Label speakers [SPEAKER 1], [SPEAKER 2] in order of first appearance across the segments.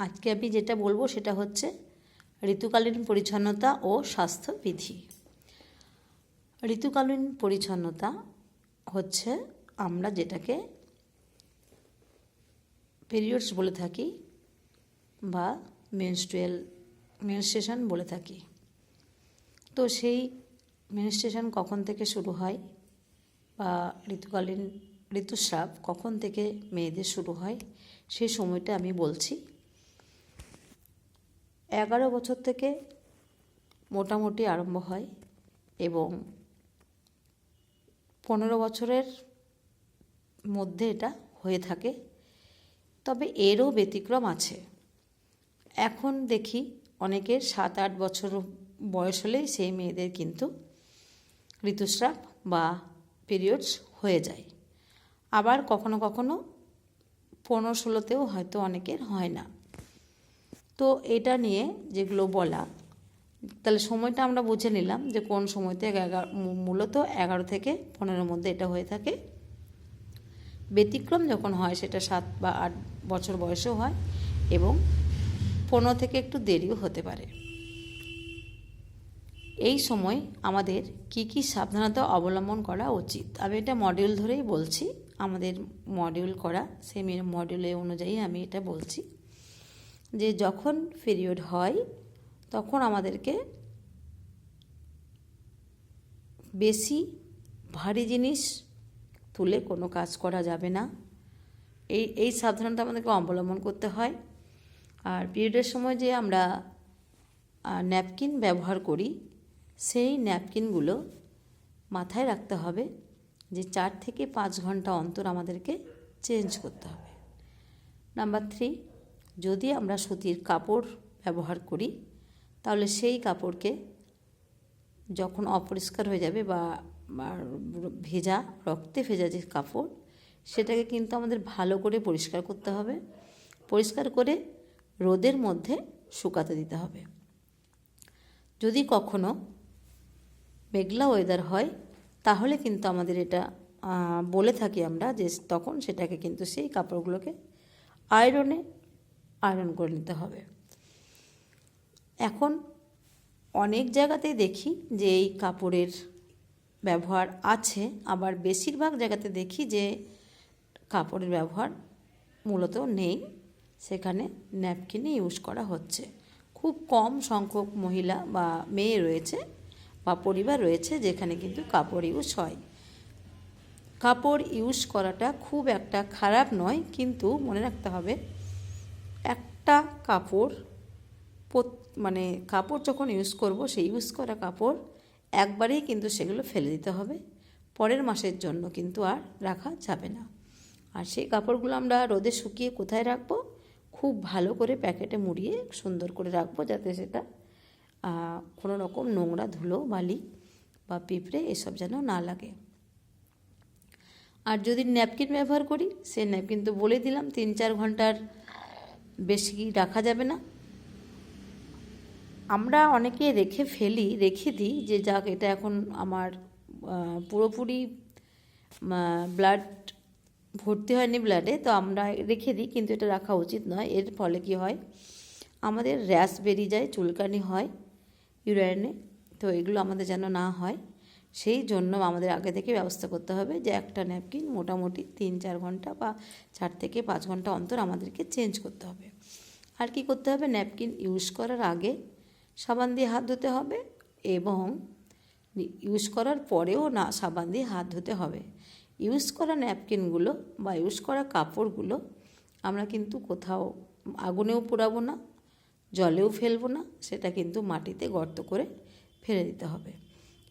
[SPEAKER 1] আজকে আমি যেটা বলব সেটা হচ্ছে ঋতুকালীন পরিচ্ছন্নতা ও স্বাস্থ্যবিধি। ঋতুকালীন পরিচ্ছন্নতা হচ্ছে আমরা যেটাকে পিরিয়ডস বলে থাকি বা মেনস্ট্রুয়াল মেনস্ট্রেশন বলে থাকি। তো সেই মেনস্ট্রেশন কখন থেকে শুরু হয় বা ঋতুকালীন ঋতুস্রাব কখন থেকে মেয়েদের শুরু হয় সেই সময়টা আমি বলছি। এগারো বছর থেকে মোটামুটি আরম্ভ হয় এবং পনেরো বছরের মধ্যে এটা হয়ে থাকে। তবে এরও ব্যতিক্রম আছে। এখন দেখি অনেকের সাত আট বছর বয়স হলেই সেই মেয়েদের কিন্তু ঋতুস্রাব বা পিরিয়ডস হয়ে যায়। আবার কখনো কখনো পনেরো ষোলোতেও হয়তো অনেকের হয় না। তো এটা নিয়ে যেগুলো বলা, তাহলে সময়টা আমরা বুঝে নিলাম যে কোন সময়তে এগারো, মূলত এগারো থেকে পনেরোর মধ্যে এটা হয়ে থাকে। ব্যতিক্রম যখন হয় সেটা সাত বা আট বছর বয়সেও হয় এবং পনেরো থেকে একটু দেরিও হতে পারে। এই সময় আমাদের কি কি সাবধানতা অবলম্বন করা উচিত? আমি এটা মডিউল ধরেই বলছি, আমাদের মডিউল করা সেই মডিউলে অনুযায়ী আমি এটা বলছি। যে যখন পিরিয়ড হয়, তখন আমাদেরকে বেশি ভারী জিনিস তুলে কোনো কাজ করা যাবে না। এই এই সাবধানতা আমাদেরকে অবলম্বন করতে হয়। আর পিরিয়ডের সময় যে আমরা ন্যাপকিন ব্যবহার করি, সেই ন্যাপকিনগুলো মাথায় রাখতে হবে যে চার থেকে পাঁচ ঘণ্টা অন্তর আমাদেরকে চেঞ্জ করতে হবে। নাম্বার থ্রি যদি আমরা সুতির কাপড় ব্যবহার করি, তাহলে সেই কাপড়কে যখন অপরিষ্কার হয়ে যাবে বা ভেজা, রক্তে ভেজা যে কাপড়, সেটাকে কিন্তু আমাদের ভালো করে পরিষ্কার করতে হবে। পরিষ্কার করে রোদের মধ্যে শুকাতে দিতে হবে। যদি কখনো মেঘলা ওয়েদার হয়, তাহলে কিন্তু আমাদের এটা বলে থাকি আমরা যে তখন সেটাকে কিন্তু সেই কাপড়গুলোকে আয়রনে আয়রন করে নিতে হবে। এখন অনেক জায়গাতেই দেখি যে এই কাপড়ের ব্যবহার আছে, আবার বেশিরভাগ জায়গাতে দেখি যে কাপড়ের ব্যবহার মূলত নেই। সেখানে ন্যাপকিনই ইউজ করা হচ্ছে। খুব কম সংখ্যক মহিলা বা মেয়ে রয়েছে বা পরিবার রয়েছে যেখানে কিন্তু কাপড় ইউজ হয়। কাপড় ইউজ করাটা খুব একটা খারাপ নয়, কিন্তু মনে রাখতে হবে একটা কাপড় মানে কাপড় যখন ইউজ করব, সেই ইউজ করা কাপড় একবারেই কিন্তু সেগুলো ফেলে দিতে হবে। পরের মাসের জন্য কিন্তু আর রাখা যাবে না। আর সেই কাপড়গুলো আমরা রোদে শুকিয়ে কোথায় রাখব? খুব ভালো করে প্যাকেটে মুড়িয়ে সুন্দর করে রাখব যাতে সেটা কোনো রকম নোংরা ধুলো, বালি বা পিঁপড়ে এসব যেন না লাগে। আর যদি ন্যাপকিন ব্যবহার করি সে ন্যাপকিন তো বলে দিলাম, তিন চার ঘণ্টার বেশি রাখা যাবে না। আমরা অনেকে রেখে ফেলি, রেখে দিই যে যাক, এটা এখন আমার পুরোপুরি ব্লাড ভর্তি হয়নি ব্লাডে তো আমরা রেখে দিই, কিন্তু এটা রাখা উচিত নয়। এর ফলে কি হয়? আমাদের র্যাশ বেরিয়ে যায়, চুলকানি হয় ইউরাইনে তো এগুলো আমাদের যেন না হয়। সেই জন্য আমাদের আগে থেকে ব্যবস্থা করতে হবে যে একটা ন্যাপকিন মোটামুটি তিন চার ঘণ্টা বা চার থেকে পাঁচ ঘণ্টা অন্তর আমাদেরকে চেঞ্জ করতে হবে। আর কি করতে হবে? ন্যাপকিন ইউজ করার আগে সাবান দিয়ে হাত ধুতে হবে এবং ইউজ করার পরেও না সাবান দিয়ে হাত ধুতে হবে। ইউজ করা ন্যাপকিনগুলো বা ইউজ করা কাপড়গুলো আমরা কিন্তু কোথাও আগুনেও পোড়াবো না, জলেও ফেলব না, সেটা কিন্তু মাটিতে গর্ত করে ফেলে দিতে হবে।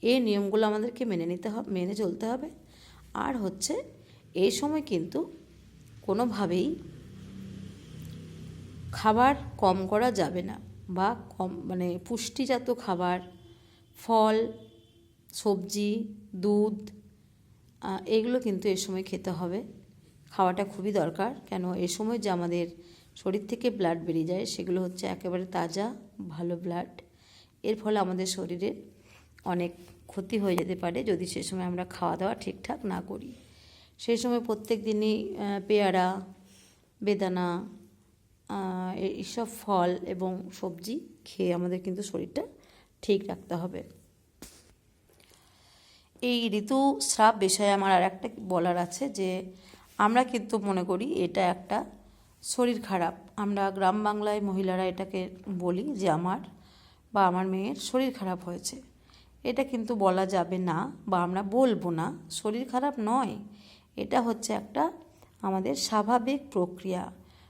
[SPEAKER 1] এই নিয়মগুলো আমাদেরকে মেনে নিতে হবে মেনে চলতে হবে। আর হচ্ছে, এই সময় কিন্তু কোনোভাবেই খাবার কম করা যাবে না বা কম মানে পুষ্টিজাত খাবার, ফল, সবজি, দুধ এগুলো কিন্তু এ সময় খেতে হবে। খাওয়াটা খুবই দরকার, কেন এ সময় যে আমাদের শরীর থেকে ব্লাড বেরিয়ে যায়, সেগুলো হচ্ছে একেবারে তাজা, ভালো ব্লাড এর ফলে আমাদের শরীরে অনেক ক্ষতি হয়ে যেতে পারে যদি সে সময় আমরা খাওয়া দাওয়া ঠিকঠাক না করি। সেই সময় প্রত্যেক দিনই পেয়ারা, বেদানা এইসব ফল এবং সবজি খেয়ে আমাদের কিন্তু শরীরটা ঠিক রাখতে হবে। এই ঋতুস্রাব বিষয়ে আমার আর একটা বলার আছে যে, আমরা কিন্তু মনে করি এটা একটা শরীর খারাপ। আমরা গ্রাম বাংলায় মহিলারা এটাকে বলি যে, আমার বা আমার মেয়ের শরীর খারাপ হয়েছে। এটা কিন্তু বলা যাবে না বা আমরা বলব না। শরীর খারাপ নয়। এটা হচ্ছে একটা আমাদের স্বাভাবিক প্রক্রিয়া।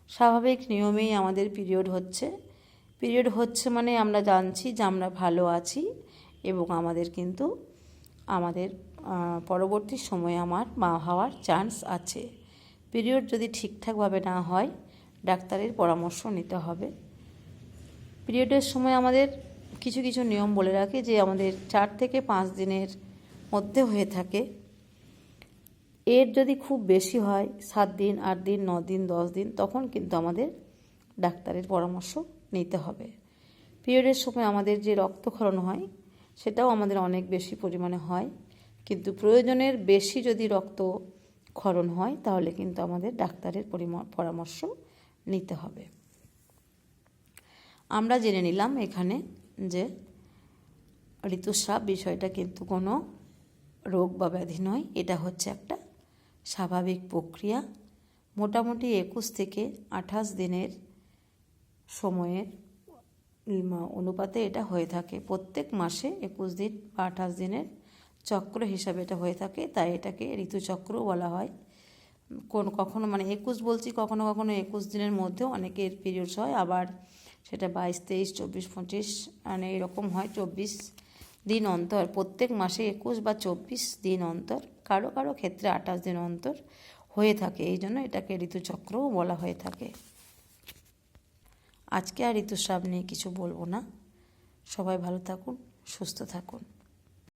[SPEAKER 1] স্বাভাবিক নিয়মেই আমাদের পিরিয়ড হচ্ছে। পিরিয়ড হচ্ছে মানে আমরা জানছি যে আমরা ভালো আছি এবং আমাদের কিন্তু আমাদের পরবর্তী সময়ে আমার মা হওয়ার চান্স আছে। পিরিয়ড যদি ঠিকঠাকভাবে না হয়, ডাক্তারের পরামর্শ নিতে হবে। পিরিয়ডের সময় আমাদের কিছু কিছু নিয়ম বলে রাখে যে আমাদের চার থেকে পাঁচ দিনের মধ্যে হয়ে থাকে। এর যদি খুব বেশি হয়, সাত দিন, আট দিন, ন দিন, দশ দিন, তখন কিন্তু আমাদের ডাক্তারের পরামর্শ নিতে হবে। পিরিয়ডের সময় আমাদের যে রক্তক্ষরণ হয়, সেটাও আমাদের অনেক বেশি পরিমাণে হয়। কিন্তু প্রয়োজনের বেশি যদি রক্ত ক্ষরণ হয়, তাহলে কিন্তু আমাদের ডাক্তারের পরিম- পরামর্শ নিতে হবে। আমরা জেনে নিলাম এখানে যে ঋতুস্রাব বিষয়টা কিন্তু কোনো রোগ বা ব্যাধি নয়। এটা হচ্ছে একটা স্বাভাবিক প্রক্রিয়া। মোটামুটি একুশ থেকে আঠাশ দিনের সময়ের অনুপাতে এটা হয়ে থাকে। প্রত্যেক মাসে একুশ দিন বা আঠাশ দিনের চক্র হিসাবে এটা হয়ে থাকে। তাই এটাকে ঋতুচক্রও বলা হয়। কোন কখনো মানে একুশ বলছি, কখনো কখনো একুশ দিনের মধ্যেও অনেকের পিরিয়ডস হয়। আবার সেটা বাইশ, তেইশ, চব্বিশ, পঁচিশ মানে এরকম হয় চব্বিশ দিন অন্তর। প্রত্যেক মাসে একুশ বা চব্বিশ দিন অন্তর, কারও কারও ক্ষেত্রে আঠাশ দিন অন্তর হয়ে থাকে। এই জন্য এটাকে ঋতুচক্রও বলা হয়ে থাকে। আজকে আর ঋতুস্রাব নিয়ে কিছু বলব না। সবাই ভালো থাকুন, সুস্থ থাকুন।